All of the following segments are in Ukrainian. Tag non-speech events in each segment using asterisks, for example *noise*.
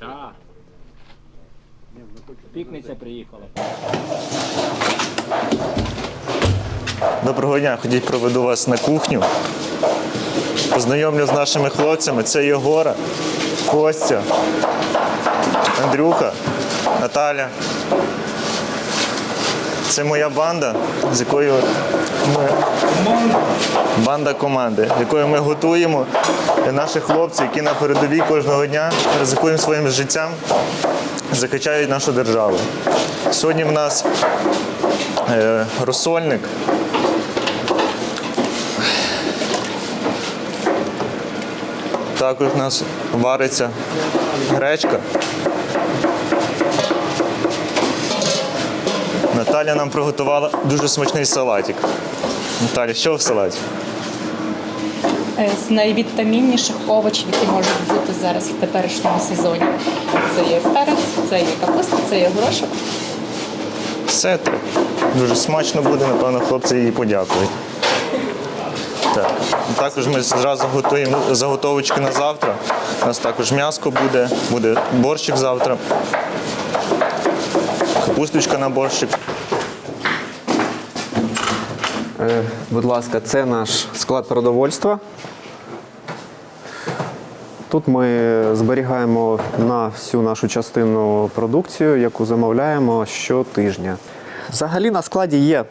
Так. Пікниця приїхала. Доброго дня, ходіть проведу вас на кухню. Познайомлю з нашими хлопцями. Це Єгора, Костя, Андрюха, Наталя. Це моя банда, з якою ми банда команди, якою ми готуємо наших хлопців, які на передовій кожного дня ризикують своїм життям, захищають нашу державу. Сьогодні в нас е, розсольник. Також у нас вариться гречка. Наталя нам приготувала дуже смачний салатик. Наталя, що в салаті? Е, з найвітамінніших овочів, які можуть бути зараз в теперішньому сезоні. Це є перець, це є капуста, це є горошок. Все так. Дуже смачно буде, напевно, хлопці їй подякують. Так. Також ми зразу готуємо заготовочки на завтра. У нас також м'яско буде, буде борщик завтра. Капусточка на борщик. Е, Будь ласка, це наш склад продовольства. Тут ми зберігаємо на всю нашу частину продукцію, яку замовляємо щотижня. Взагалі на складі є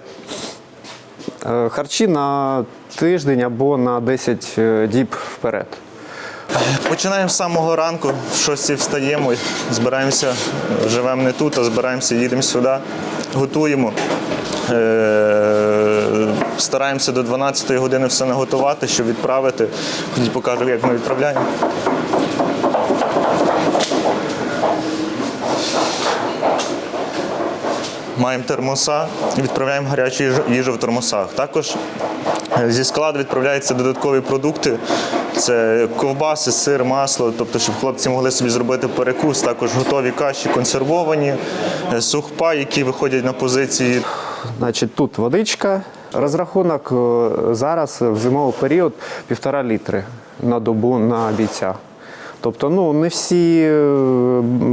е, харчі на тиждень або на 10 е, діб вперед. Починаємо з самого ранку, в 6 встаємо, збираємося, живемо не тут, а збираємося, їдемо сюди, готуємо. Е, Стараємося до 12-ї години все наготувати, щоб відправити. Ходіть покажу, як ми відправляємо. Маємо термоса, відправляємо гарячу їжу- в термосах. Також *laughs* зі складу відправляються додаткові продукти. Це ковбаси, сир, масло, тобто, щоб хлопці могли собі зробити перекус, також готові каші консервовані, е, сухпа, які виходять на позиції. Значить, тут водичка. Розрахунок е, зараз в зимовий період півтора літри на добу на бійця. Тобто, ну не всі е,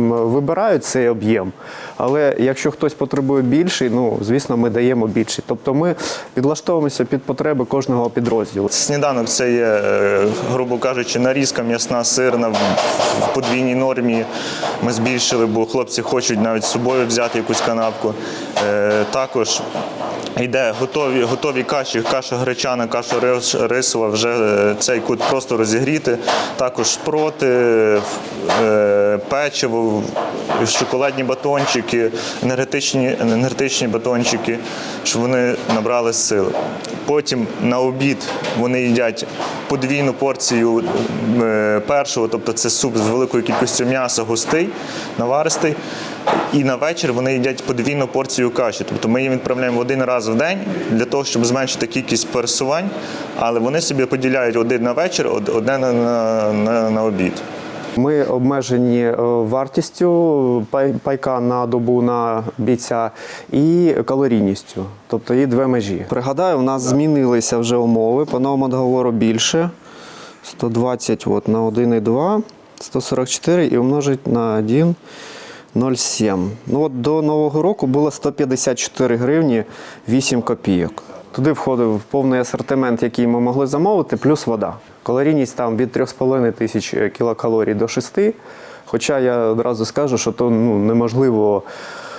вибирають цей об'єм, але якщо хтось потребує більший, ну звісно, ми даємо більший. Тобто ми підлаштовуємося під потреби кожного підрозділу. Сніданок це є, е, грубо кажучи, нарізка м'ясна, сирна в в подвійній нормі. Ми збільшили, бо хлопці хочуть навіть з собою взяти якусь канапку. Е, Також йде готові, готові каші, каша гречана, каша рисова, вже е, цей кут просто розігріти. Також шпроти, е, печиво, шоколадні батончики, енергетичні, енергетичні батончики, щоб вони набрали сили. Потім на обід вони їдять подвійну порцію е, першого, тобто це суп з великою кількістю м'яса, густий, наваристий. І на вечір вони їдять подвійну порцію каші. Тобто ми їм відправляємо один раз в день для того, щоб зменшити кількість пересувань, але вони собі поділяють один на вечір, од- одне на, на, на, на обід. Ми обмежені е, вартістю пайка на добу на бійця і калорійністю, тобто є дві межі. Пригадаю, у нас змінилися вже умови по новому договору більше. 120 от, на 1,2, 144 і умножить на 1,07. Ну от до Нового року було 154 гривні 8 копійок. Туди входив повний асортимент, який ми могли замовити, плюс вода. Калорійність там від 3,5 тисяч кілокалорій до 6. Хоча я одразу скажу, що то ну, неможливо,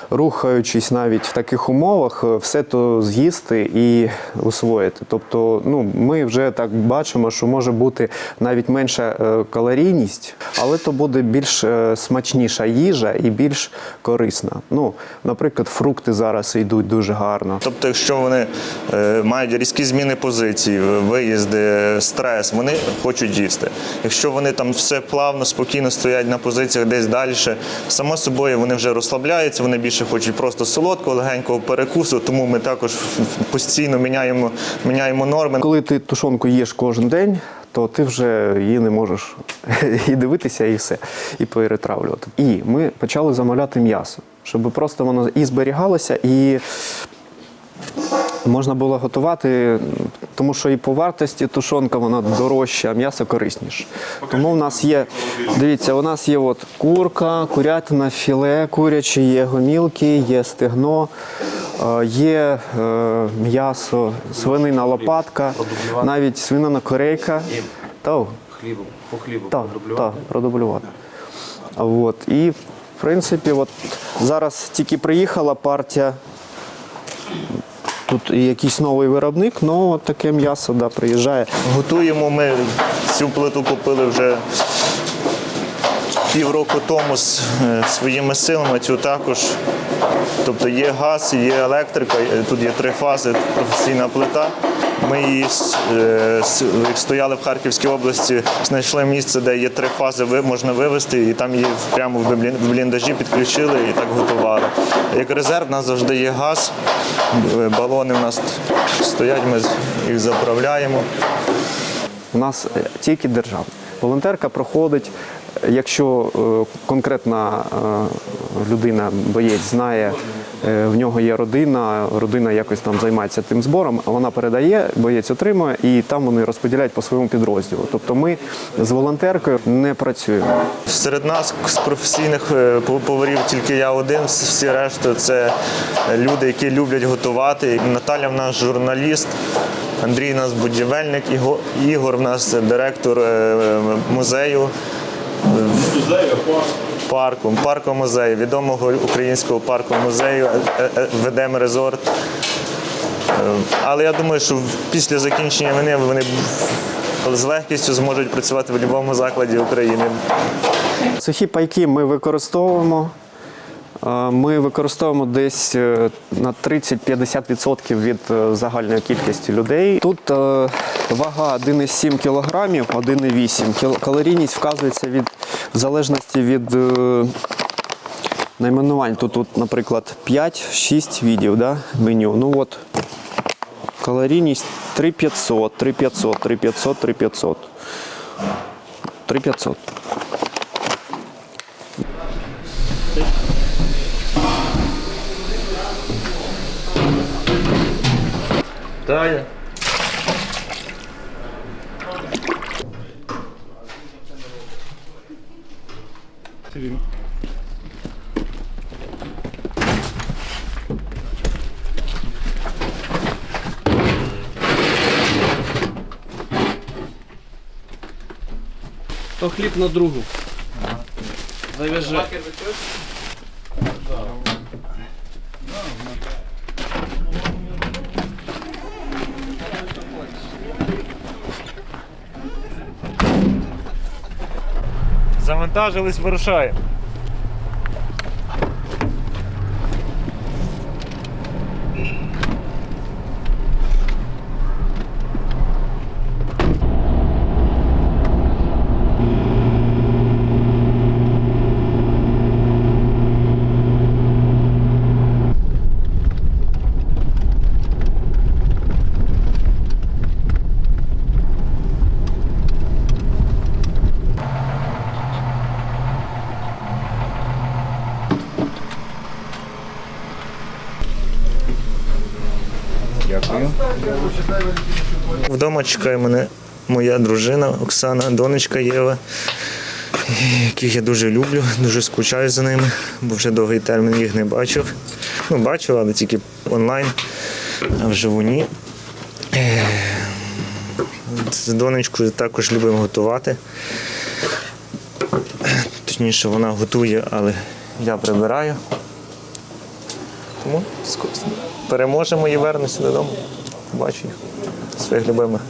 рухаючись навіть в таких умовах, е, все то з'їсти і усвоїти. Тобто, ну, ми вже так бачимо, що може бути навіть менша е, калорійність, але то буде більш е, смачніша їжа і більш корисна. Ну, наприклад, фрукти зараз йдуть дуже гарно. Тобто, якщо вони мають різкі зміни позиції, виїзди, стрес, вони хочуть їсти. Якщо вони там все плавно, спокійно стоять на позиціях десь далі, само собою вони вже розслабляються, вони більше хочуть просто солодкого, легенького перекусу, тому ми також постійно міняємо, міняємо норми. Коли ти тушонку їш кожен день, то ти вже її не можеш *laughs* і дивитися, і все, і перетравлювати. І ми почали замовляти м'ясо, щоб просто воно і зберігалося, і можна було готувати, тому що і по вартості тушонка вона дорожча, а м'ясо корисніше. Тому в нас є, дивіться, у нас є от курка, курятина, філе куряче, є гомілки, є стегно, е, є е, м'ясо, свинина лопатка, навіть свинина корейка. Та, Хлібу, по хлібу так, продублювати. так, продублювати. От. І, в принципі, от зараз тільки приїхала партія. Тут якийсь новий виробник, але таке м'ясо да, приїжджає. Готуємо ми цю плиту купили вже півроку тому з е, своїми силами, цю також. Тобто є газ, є електрика, е, тут є три фази, професійна плита. Ми її е, стояли в Харківській області, знайшли місце, де є три фази, можна вивезти, і там її прямо в бліндажі підключили і так готували. Як резерв, у нас завжди є газ, е, балони у нас стоять, ми їх заправляємо. У нас е, тільки державна. Волонтерка проходить, якщо е, конкретна е, людина, боєць, знає, е, в нього є родина, родина якось там займається тим збором, вона передає, боєць отримує, і там вони розподіляють по своєму підрозділу. Тобто ми з волонтеркою не працюємо. Серед нас з професійних поварів тільки я один, всі решта це люди, які люблять готувати. Наталя в нас журналіст, Андрій у нас будівельник, Ігор в нас директор музею. Парку, парку музею, відомого українського парку музею, е, е, ведемо резорт. Е, Але я думаю, що після закінчення війни вони з легкістю зможуть працювати в будь-якому закладі України. Сухі пайки ми використовуємо. Е, Ми використовуємо десь е, на 30-50% від е, загальної кількості людей. Тут вага 1,7 кг, 1,8 кг. Калорійність вказується від в залежності від найменувань. Тут, тут, наприклад, 5-6 відів да, меню. Ну от калорійність 3500, 3500, 3500, 3500. 3500. Далі. То хліб на другу. Завяжи. Завантажились, вирушаємо. Дякую. Вдома чекає мене моя дружина Оксана, донечка Єва, яких я дуже люблю, дуже скучаю за ними, бо вже довгий термін їх не бачив. Ну, бачив, але тільки онлайн, а вживу ні. Е, З донечкою також любимо готувати. Точніше, вона готує, але я прибираю. Тому ск- переможемо і вернуся додому. Бачу їх, своїх любимих.